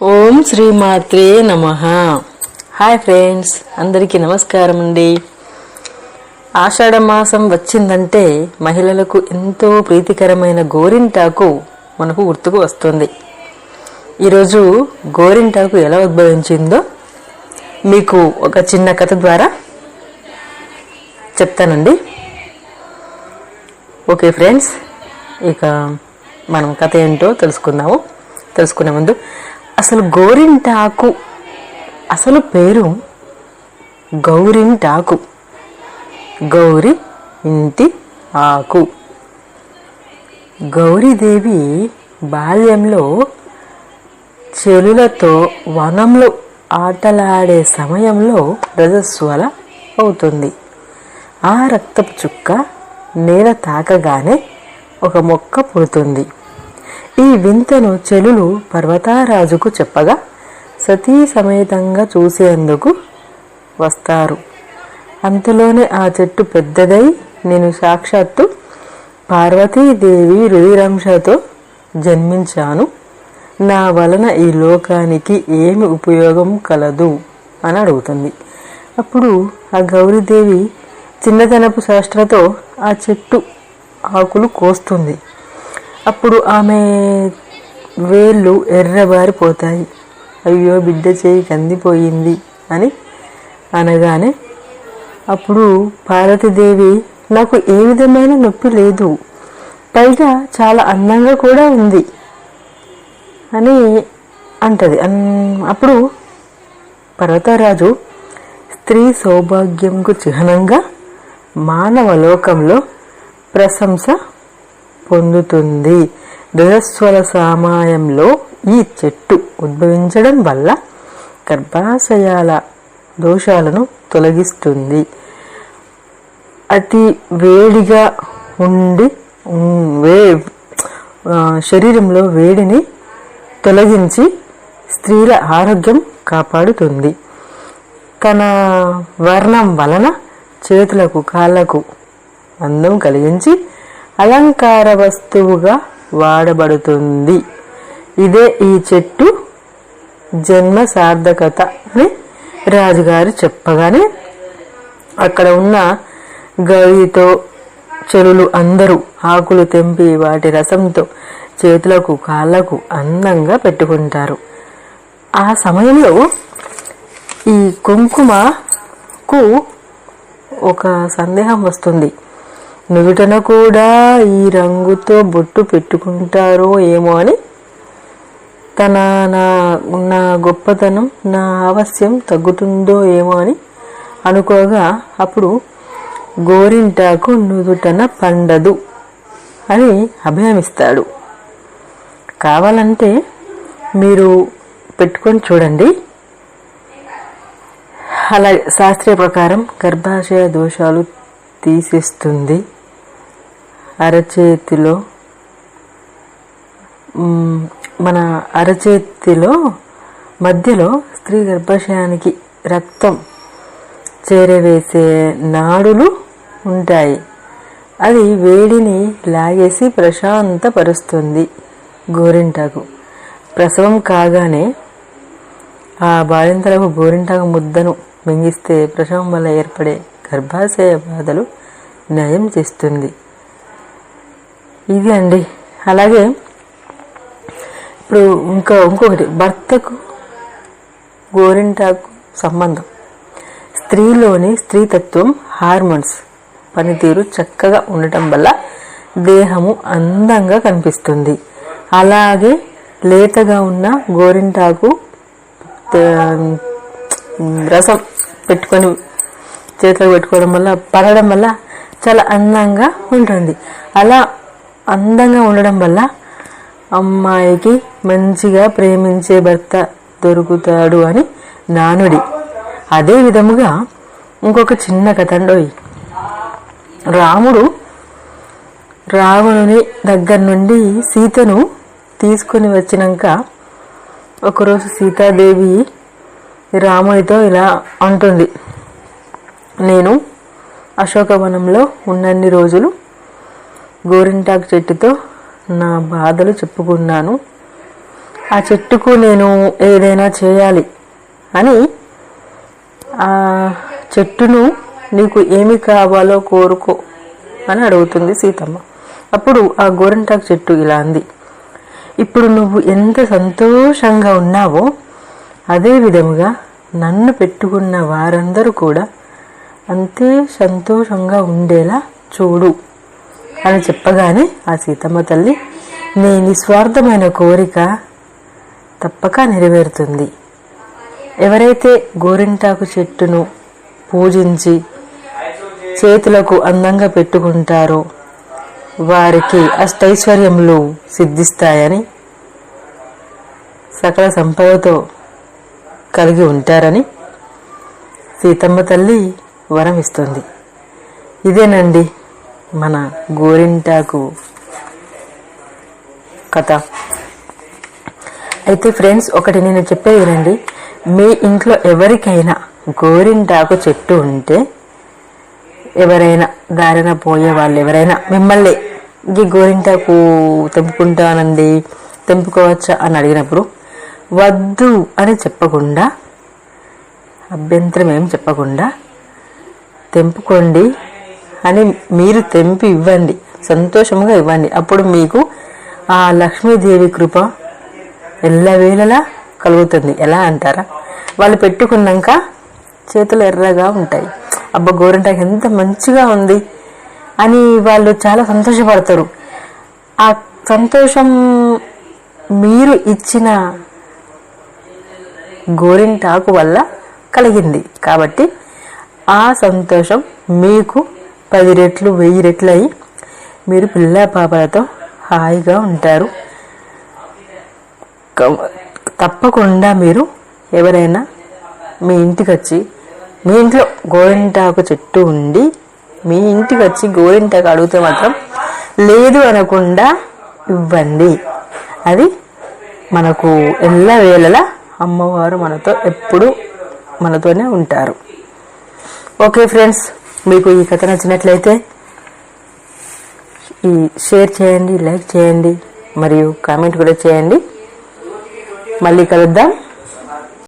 ఓం శ్రీమాత్రే నమ. Hi friends అందరికీ నమస్కారం అండి. ఆషాఢ మాసం వచ్చిందంటే మహిళలకు ఎంతో ప్రీతికరమైన గోరింటాకు మనకు గుర్తుకు వస్తుంది. ఈరోజు గోరింటాకు ఎలా ఉద్భవించిందో మీకు ఒక చిన్న కథ ద్వారా చెప్తానండి. ఓకే ఫ్రెండ్స్ ఇక మనం కథ ఏంటో తెలుసుకుందాము. తెలుసుకునే ముందు అసలు గోరింటాకు అసలు పేరు గౌరింటాకు. గౌరి ఇంటి ఆకు. గౌరీదేవి బాల్యంలో చెలులతో వనంలో ఆటలాడే సమయంలో రజస్వల అవుతుంది. ఆ రక్తపు చుక్క నేల తాకగానే ఒక మొక్క పుడుతుంది. ఈ వింతను చెలులు పర్వతారాజుకు చెప్పగా సతీ సమేతంగా చూసేందుకు వస్తారు. అంతలోనే ఆ చెట్టు పెద్దదై నేను సాక్షాత్తు పార్వతీదేవి రుధిరంశతో జన్మించాను. నా వలన ఈ లోకానికి ఏమి ఉపయోగం కలదు అని అడుగుతుంది. అప్పుడు ఆ గౌరీదేవి చిన్నతనపు శాస్త్రతో ఆ చెట్టు ఆకులు కోస్తుంది. అప్పుడు ఆమె వేళ్ళు ఎర్రబారిపోతాయి. అయ్యో బిడ్డ చేయి కందిపోయింది అని అనగానే అప్పుడు పార్వతీదేవి నాకు ఏ విధమైన నొప్పి లేదు. పైగా చాలా అందంగా కూడా ఉంది అని అంటది. అన్- అప్పుడు పర్వతరాజు స్త్రీ సౌభాగ్యంకు చిహ్నంగా మానవ లోకంలో ప్రశంస పొందుతుంది. దృఢస్వర సామాయంలో ఈ చెట్టు ఉద్భవించడం వల్ల గర్భాశయాల దోషాలను తొలగిస్తుంది. అతి వేడిగా ఉండి వే శరీరంలో వేడిని తొలగించి స్త్రీల ఆరోగ్యం కాపాడుతుంది. తన వర్ణం వలన చేతులకు కాళ్ళకు అందం కలిగించి అలంకార వస్తువుగా వాడబడుతుంది. ఇదే ఈ చెట్టు జన్మ సార్థకత అని రాజుగారు చెప్పగానే అక్కడ ఉన్న గవితో చెరులు అందరూ ఆకులు తెంపి వాటి రసంతో చేతులకు కాళ్ళకు అందంగా పెట్టుకుంటారు. ఆ సమయంలో ఈ కుంకుమకు ఒక సందేహం వస్తుంది. నుదుటన కూడా ఈ రంగుతో బొట్టు పెట్టుకుంటారో ఏమో అని తన నా నా గొప్పతనం నా ఆవశ్యం తగ్గుతుందో ఏమో అని అనుకోగా అప్పుడు గోరింటాకు నుదుటన పండదు అని అభయమిస్తాడు కావాలంటే మీరు పెట్టుకొని చూడండి. అలా శాస్త్రీయ ప్రకారం గర్భాశయ దోషాలు తీసేస్తుంది. అరచేతిలో మన అరచేతిలో మధ్యలో స్త్రీ గర్భాశయానికి రక్తం చేరవేసే నాడులు ఉంటాయి. అది వేడిని లాగేసి ప్రశాంతపరుస్తుంది. గోరింటాకు. ప్రసవం కాగానే ఆ బాలింతలకు గోరింటాకు ముద్దను మింగిస్తే ప్రసవం వల్ల ఏర్పడే గర్భాశయ బాధలు నయం చేస్తుంది. ఇది అండి. అలాగే ఇప్పుడు ఇంకా ఇంకొకటి. భర్తకు గోరింటాకు సంబంధం. స్త్రీలోని స్త్రీతత్వం హార్మోన్స్ పనితీరు చక్కగా ఉండటం వల్ల దేహము అందంగా కనిపిస్తుంది. అలాగే లేతగా ఉన్న గోరింటాకు రసం పెట్టుకొని చేతిలో పెట్టుకోవడం వల్ల పడడం వల్ల చాలా అందంగా ఉంటుంది. అలా అందంగా ఉండడం వల్ల అమ్మాయికి మంచిగా ప్రేమించే భర్త దొరుకుతాడు అని నానుడి. అదే విధముగా ఇంకొక చిన్న కథండోయ్ రాముడు రావణుని దగ్గర నుండి సీతను తీసుకుని వచ్చినాక ఒకరోజు సీతాదేవి రామునితో ఇలా అంటుంది. నేను అశోకవనంలో ఉన్నన్ని రోజులు గోరింటాకు చెట్టుతో నా బాధలు చెప్పుకున్నాను. ఆ చెట్టుకు నేను ఏదైనా చేయాలి అని ఆ చెట్టును నీకు ఏమి కావాలో కోరుకో అని అడుగుతుంది సీతమ్మ. అప్పుడు ఆ గోరింటాకు చెట్టు ఇలా అంది. ఇప్పుడు నువ్వు ఎంత సంతోషంగా ఉన్నావో అదే విధముగా నన్ను పెట్టుకున్న వారందరూ కూడా అంతే సంతోషంగా ఉండేలా చూడు. అని చెప్పగానే ఆ సీతమ్మ తల్లి నీ నిస్వార్థమైన కోరిక తప్పక నెరవేరుతుంది. ఎవరైతే గోరింటాకు చెట్టును పూజించి చేతులకు అందంగా పెట్టుకుంటారో వారికి అష్టైశ్వర్యములు సిద్ధిస్తాయని సకల సంపదతో కలిగి ఉంటారని సీతమ్మ తల్లి వరం ఇస్తుంది ఇదేనండి మన గోరింటాకు కథ. అయితే ఫ్రెండ్స్ ఒకటి నేను చెప్పేది వినండి. మీ ఇంట్లో ఎవరికైనా గోరింటాకు చెట్టు ఉంటే ఎవరైనా దారిన పోయే వాళ్ళు ఎవరైనా మిమ్మల్ని ఈ గోరింటాకు తెంపుకుంటానండి తెంపుకోవచ్చా? అని అడిగినప్పుడు వద్దు అని చెప్పకుండా అభ్యంతరం ఏం చెప్పకుండా తెంపుకోండి అని మీరు తెంపి ఇవ్వండి. సంతోషంగా ఇవ్వండి. అప్పుడు మీకు ఆ లక్ష్మీదేవి కృప ఎల్లవేళలా కలుగుతుంది. ఎలా అంటారా? వాళ్ళు పెట్టుకున్నాక చేతులు ఎర్రగా ఉంటాయి. అబ్బా గోరింటాకు ఎంత మంచిగా ఉంది అని వాళ్ళు చాలా సంతోషపడతారు. ఆ సంతోషం మీరు ఇచ్చిన గోరింటాకు వల్ల కలిగింది. కాబట్టి ఆ సంతోషం మీకు పది రెట్లు వెయ్యి రెట్లు అయి మీరు పిల్ల పాపలతో హాయిగా ఉంటారు. తప్పకుండా మీరు ఎవరైనా మీ ఇంటికి వచ్చి మీ ఇంట్లో గోరింటాకు చెట్టు ఉండి మీ ఇంటికి వచ్చి గోరింటాకు అడిగితే మాత్రం లేదు అనకుండా ఇవ్వండి. అది మనకు ఎల్ల వేళలా అమ్మవారు మనతో ఎప్పుడు మనతోనే ఉంటారు. Okay friends. మీకు ఈ కథ నచ్చినట్లయితే ఈ షేర్ చేయండి లైక్ చేయండి మరియు కామెంట్ కూడా చేయండి. మళ్ళీ కలుద్దాం.